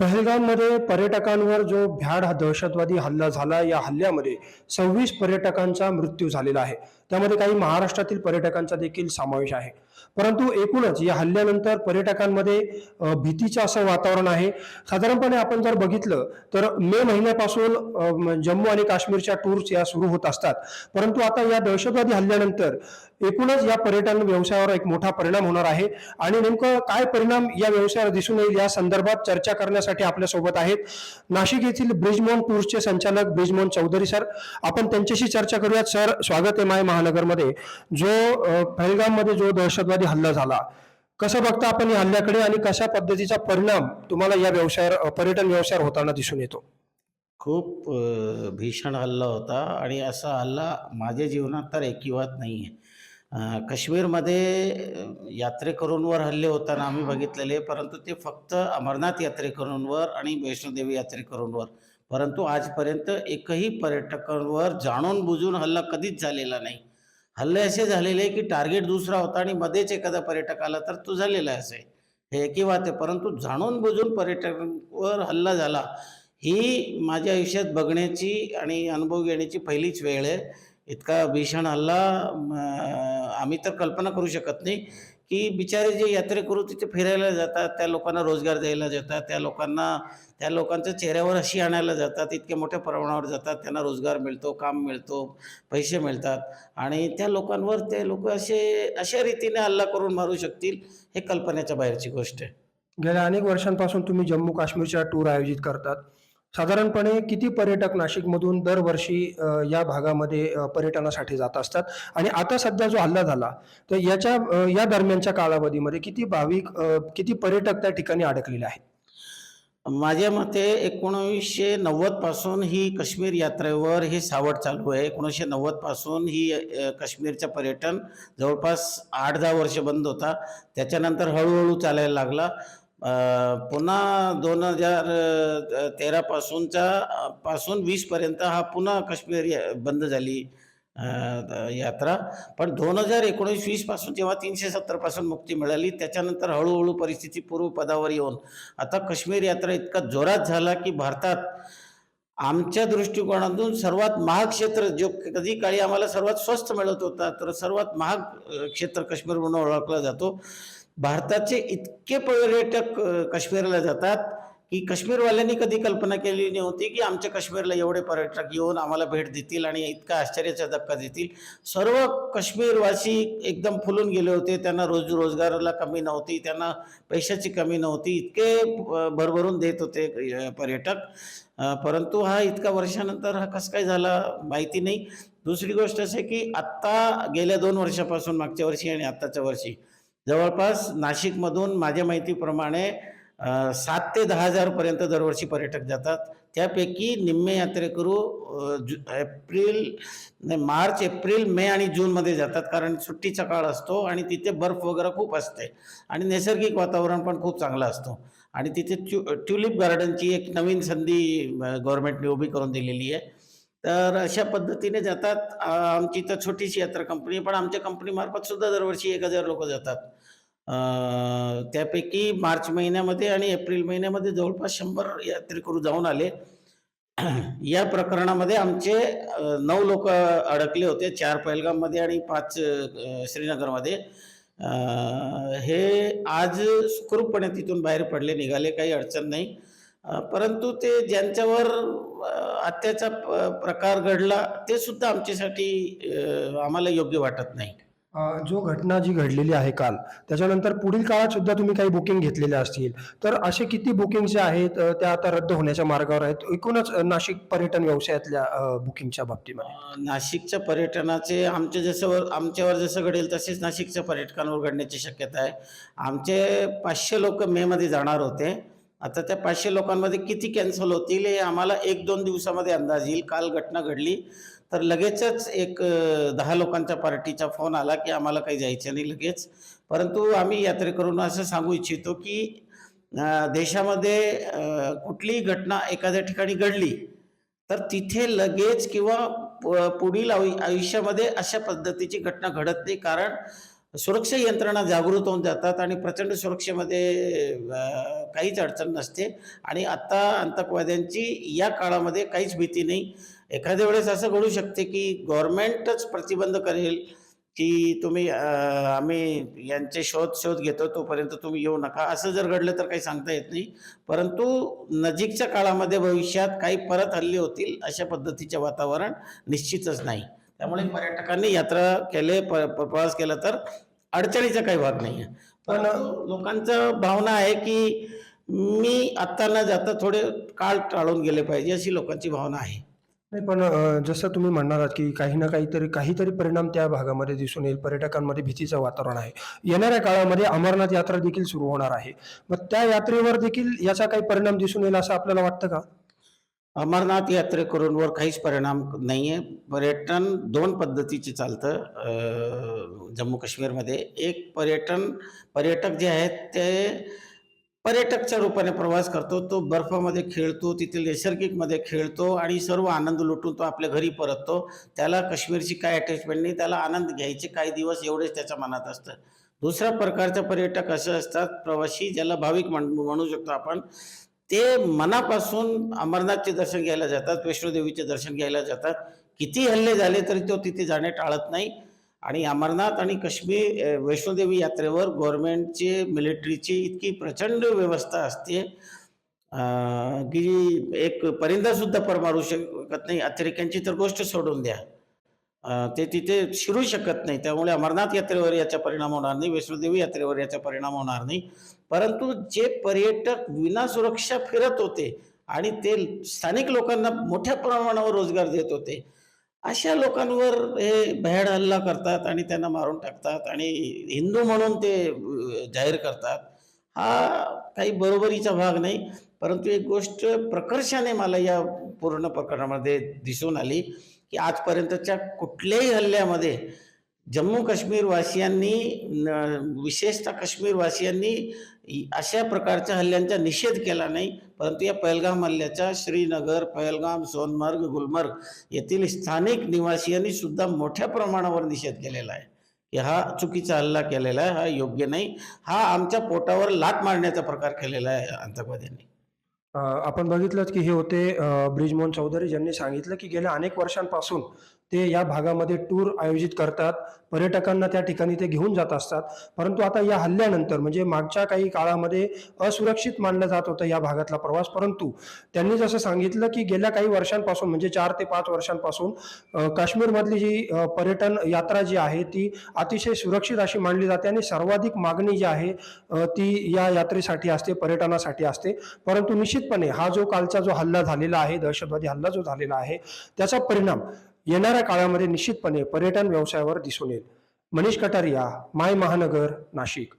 पहलगाममध्ये पर्यटकांवर जो भ्याड हा दहशतवादी हल्ला झाला या हल्ल्यामध्ये सव्वीस पर्यटकांचा मृत्यू झालेला आहे. त्यामध्ये काही महाराष्ट्रातील पर्यटकांचा देखील समावेश आहे. परंतु एकूणच या हल्ल्यानंतर पर्यटकांमध्ये भीतीचं असं वातावरण आहे. साधारणपणे आपण जर बघितलं तर मे महिन्यापासून जम्मू आणि काश्मीरच्या टूर्स या सुरू होत असतात. परंतु आता या दहशतवादी हल्ल्यानंतर एकूणच या पर्यटन व्यवसायावर एक मोठा परिणाम होणार आहे. आणि नेमकं काय परिणाम या व्यवसायावर दिसून येईल या संदर्भात चर्चा करण्यासाठी आपल्यासोबत आहेत. नाशिक येथील ब्रिजमोन टूर्सचे संचालक ब्रिजमोन चौधरी सर आपण त्यांच्याशी चर्चा करूयात. सर स्वागत आहे माय महानगरमध्ये. जो अ, पहलगाममध्ये जो दहशतवादी हल्ला झाला कसं बघता आपण या हल्ल्याकडे आणि कशा पद्धतीचा परिणाम तुम्हाला या व्यवसायावर पर्यटन व्यवसायावर होताना दिसून येतो? खूप भीषण हल्ला होता आणि असा हल्ला माझ्या जीवनात तर एकिवात नाही आहे काश्मीरमध्ये यात्रेकरूंवर हल्ले होताना आम्ही बघितलेले परंतु ते फक्त अमरनाथ यात्रेकरूंवर आणि वैष्णोदेवी यात्रेकरूंवर. परंतु आजपर्यंत एकही पर्यटकांवर जाणून बुजून हल्ला कधीच झालेला नाही. हल्ले असे झालेले की टार्गेट दुसरा होता आणि मध्येच एखादा पर्यटक आला तर तो झालेला असे. हे एकिवात आहे परंतु जाणून बुजून पर्यटकांवर हल्ला झाला ही माझ्या आयुष्यात बघण्याची आणि अनुभव घेण्याची पहिलीच वेळ आहे. इतका भीषण हल्ला आम्ही तर कल्पना करू शकत नाही की बिचारे जे यात्रेकरू तिथे फिरायला जातात त्या लोकांना रोजगार द्यायला जातात त्या लोकांना त्या लोकांच्या चेहऱ्यावर अशी आणायला जातात इतक्या मोठ्या प्रमाणावर जातात त्यांना रोजगार मिळतो काम मिळतो पैसे मिळतात आणि त्या लोकांवर ते लोक असे अशा रीतीने हल्ला करून मारू शकतील हे कल्पनेच्या बाहेरची गोष्ट आहे. गेल्या अनेक वर्षांपासून तुम्ही जम्मू काश्मीरच्या टूर आयोजित करतात. साधारणपणे किती पर्यटक नाशिकमधून दरवर्षी या भागामध्ये पर्यटनासाठी जात असतात? आणि आता सध्या जो हल्ला झाला तर याच्या या दरम्यानच्या कालावधीमध्ये किती भाविक किती पर्यटक त्या ठिकाणी अडकलेले आहेत? माझ्या मते एकोणीसशे नव्वदपासून ही काश्मीर यात्रेवर हे सावट चालू आहे. एकोणीसशे नव्वदपासून ही काश्मीरचं पर्यटन जवळपास आठ दहा वर्ष बंद होता. त्याच्यानंतर हळूहळू चालायला लागला. पुन्हा दोन हजार तेरापासूनचा पासून वीसपर्यंत हा पुन्हा काश्मीर बंद झाली यात्रा. पण दोन हजार एकोणीस वीसपासून जेव्हा तीनशे सत्तरपासून मुक्ती मिळाली त्याच्यानंतर हळूहळू परिस्थिती पूर्वपदावर येऊन आता काश्मीर यात्रा इतका जोरात झाला की भारतात आमच्या दृष्टिकोनातून सर्वात महाग क्षेत्र जो कधी काळी आम्हाला सर्वात स्वस्त मिळत होता तर सर्वात महाग क्षेत्र काश्मीर म्हणून ओळखला जातो. भारताचे इतके पर्यटक काश्मीरला जातात की काश्मीरवाल्यांनी कधी कल्पना केली नव्हती की आमच्या काश्मीरला एवढे पर्यटक येऊन आम्हाला भेट देतील आणि इतका आश्चर्याचा धक्का देतील. सर्व काश्मीरवासी एकदम फुलून गेले होते. त्यांना रोज रोजगाराला कमी नव्हती त्यांना पैशाची कमी नव्हती इतके भरभरून देत होते पर्यटक. परंतु हा इतका वर्षानंतर हा कसं काय झाला माहिती नाही. दुसरी गोष्ट असे की आत्ता गेल्या दोन वर्षापासून मागच्या वर्षी आणि आत्ताच्या वर्षी जवळपास नाशिकमधून माझ्या माहितीप्रमाणे सात ते दहा हजारपर्यंत दरवर्षी पर्यटक जातात. त्यापैकी निम्मे यात्रेकरू जु एप्रिल नाही मार्च एप्रिल मे आणि जूनमध्ये जातात. कारण सुट्टीचा काळ असतो आणि तिथे बर्फ वगैरे खूप असते. आणि नैसर्गिक वातावरण पण खूप चांगलं असतो. आणि तिथे ट्यू ट्युलिप गार्डनची एक नवीन संधी गव्हर्मेंटने उभी करून दिलेली आहे. तर अशा पद्धतीने जातात. आमची तर छोटीशी यात्रा कंपनी पण आमच्या कंपनीमार्फत सुद्धा दरवर्षी एक हजार लोक जातात. त्यापैकी मार्च महिन्यामध्ये आणि एप्रिल महिन्यामध्ये जवळपास शंभर यात्रेकरू जाऊन आले. या प्रकरणामध्ये आमचे नऊ लोक अडकले होते. चार पहलगाममध्ये आणि पाच श्रीनगरमध्ये. हे आज सुखरूपपणे तिथून बाहेर पडले. निघाले. काही अडचण नाही. परंतु ते ज्यांच्यावर हत्याचा प- प्रकार घडला ते सुद्धा आमच्यासाठी आम्हाला योग्य वाटत नाही. जो घटना जी घडलेली आहे काल त्याच्यानंतर पुढील काळात सुद्धा तुम्ही काही बुकिंग घेतलेल्या असतील. तर असे किती बुकिंग जे आहेत त्या आता रद्द होण्याच्या मार्गावर आहेत? एकूणच नाशिक पर्यटन व्यवसायातल्या बुकिंगच्या बाबतीमध्ये. नाशिकच्या पर्यटनाचे आमचे जसं वर- आमच्यावर जसं घडेल तसेच नाशिकच्या पर्यटकांवर घडण्याची शक्यता आहे. आमचे पाचशे लोक मेमध्ये जाणार होते. आता त्या पाचशे लोकांमध्ये किती कॅन्सल होतील हे आम्हाला एक दोन दिवसामध्ये अंदाज येईल. काल घटना घडली तर लगेचच एक दहा लोकांच्या पार्टीचा फोन आला की आम्हाला काही जायचं नाही लगेच. परंतु आम्ही यात्रेकरून असं सांगू इच्छितो की देशामध्ये कुठलीही घटना एखाद्या ठिकाणी घडली तर तिथे लगेच किंवा पुढील आयुष्यामध्ये अशा पद्धतीची घटना घडत नाही. कारण सुरक्षा यंत्रणा जागृत होऊन जातात आणि प्रचंड सुरक्षेमध्ये काहीच अडचण नसते. आणि आत्ता आतंकवाद्यांची या काळामध्ये काहीच भीती नाही. एखाद्या वेळेस असं घडू शकते की गव्हर्नमेंटच प्रतिबंध करेल की तुम्ही आम्ही यांचे शोध शोध घेतो तोपर्यंत तुम्ही येऊ नका. असं जर घडलं तर काही सांगता येत नाही. परंतु नजीकच्या काळामध्ये भविष्यात काही परत हल्ले होतील अशा पद्धतीचे वातावरण निश्चितच नाही. त्यामुळे पर्यटकांनी यात्रा केले प्रवास केला तर अडचणीचा काही भाग नाही आहे पण लोकांचं भावना आहे की मी आत्ता न जाता थोडे काळ टाळून गेले पाहिजे अशी लोकांची भावना आहे. नाही पण जसं तुम्ही म्हणणार आहात की काही ना काहीतरी काहीतरी परिणाम त्या भागामध्ये दिसून येईल पर्यटकांमध्ये भीतीचं वातावरण आहे. येणाऱ्या काळामध्ये अमरनाथ यात्रा देखील सुरू होणार आहे. मग त्या यात्रेवर देखील याचा काही परिणाम दिसून येईल असं आपल्याला वाटतं का? अमरनाथ यात्रेकरूंवर काहीच परिणाम नाही आहे. पर्यटन दोन पद्धतीचे चालतं. जम्मू काश्मीरमध्ये एक पर्यटन पर्यटक जे आहेत ते पर्यटकच्या रूपाने प्रवास करतो. तो बर्फामध्ये खेळतो तिथे नैसर्गिकमध्ये खेळतो आणि सर्व आनंद लुटून तो आपल्या घरी परततो. त्याला काश्मीरची काय अटॅचमेंट नाही त्याला आनंद घ्यायचे काही दिवस एवढेच त्याच्या मनात असतं. दुसऱ्या प्रकारचा पर्यटक असं असतात प्रवासी ज्याला भाविक म्हण म्हणू शकतो आपण. ते मनापासून अमरनाथचे दर्शन घ्यायला जातात वैष्णोदेवीचे दर्शन घ्यायला जातात. किती हल्ले झाले तरी तो तिथे जाणे टाळत नाही. आणि अमरनाथ आणि काश्मीर वैष्णोदेवी यात्रेवर गव्हर्नमेंटचे मिलिटरीची इतकी प्रचंड व्यवस्था असते. की एक परिंदासुद्धा पर मारू शकत नाही. अतिरेक्यांची तर गोष्ट सोडून द्या. ते तिथे शिरू शकत नाही. त्यामुळे अमरनाथ यात्रेवर याचा परिणाम होणार नाही. वैष्णोदेवी यात्रेवर याचा परिणाम होणार नाही. परंतु जे पर्यटक विना सुरक्षा फिरत होते आणि ते स्थानिक लोकांना मोठ्या प्रमाणावर रोजगार देत होते अशा लोकांवर हे भयाड हल्ला करतात आणि त्यांना मारून टाकतात आणि हिंदू म्हणून ते जाहीर करतात. हा काही बरोबरीचा भाग नाही परंतु एक गोष्ट प्रकर्षाने मला या पूर्ण प्रकरणामध्ये दिसून आली की आजपर्यंतच्या कुठल्याही हल्ल्यामध्ये जम्मू काश्मीरवासियांनी विशेषतः काश्मीरवासियांनी अशा प्रकारच्या हल्ल्यांचा निषेध केला नाही परंतु या पहलगाम हल्ल्याचा श्रीनगर पहलगाम सोनमर्ग गुलमर्ग येथील स्थानिक निवासियांनी सुद्धा मोठ्या प्रमाणावर निषेध केलेला आहे. की हा चुकीचा हल्ला केलेला आहे हा योग्य नाही हा आमच्या पोटावर लाट मारण्याचा प्रकार केलेला आहे आतंकवाद्यांनी आपण बघितलं की हे होते ब्रिजमोहन चौधरी ज्यांनी सांगितलं की गेल्या अनेक वर्षांपासून ते या भागामध्ये टूर आयोजित करतात. पर्यटकांना त्या ठिकाणी ते घेऊन जात असतात. परंतु आता या हल्ल्यानंतर म्हणजे मागच्या काही काळामध्ये असुरक्षित मानलं जात होतं या भागातला प्रवास. परंतु त्यांनी जसं सांगितलं की गेल्या काही वर्षांपासून म्हणजे चार ते पाच वर्षांपासून काश्मीरमधली जी पर्यटन यात्रा जी आहे ती अतिशय सुरक्षित अशी मानली जाते आणि सर्वाधिक मागणी जी आहे ती या यात्रेसाठी असते पर्यटनासाठी असते. परंतु निश्चितपणे हा जो कालचा जो हल्ला झालेला आहे दहशतवादी हल्ला जो झालेला आहे त्याचा परिणाम येणाऱ्या काळामध्ये निश्चितपणे पर्यटन व्यवसायावर दिसून येईल. मनीष कटारिया माय महानगर नाशिक.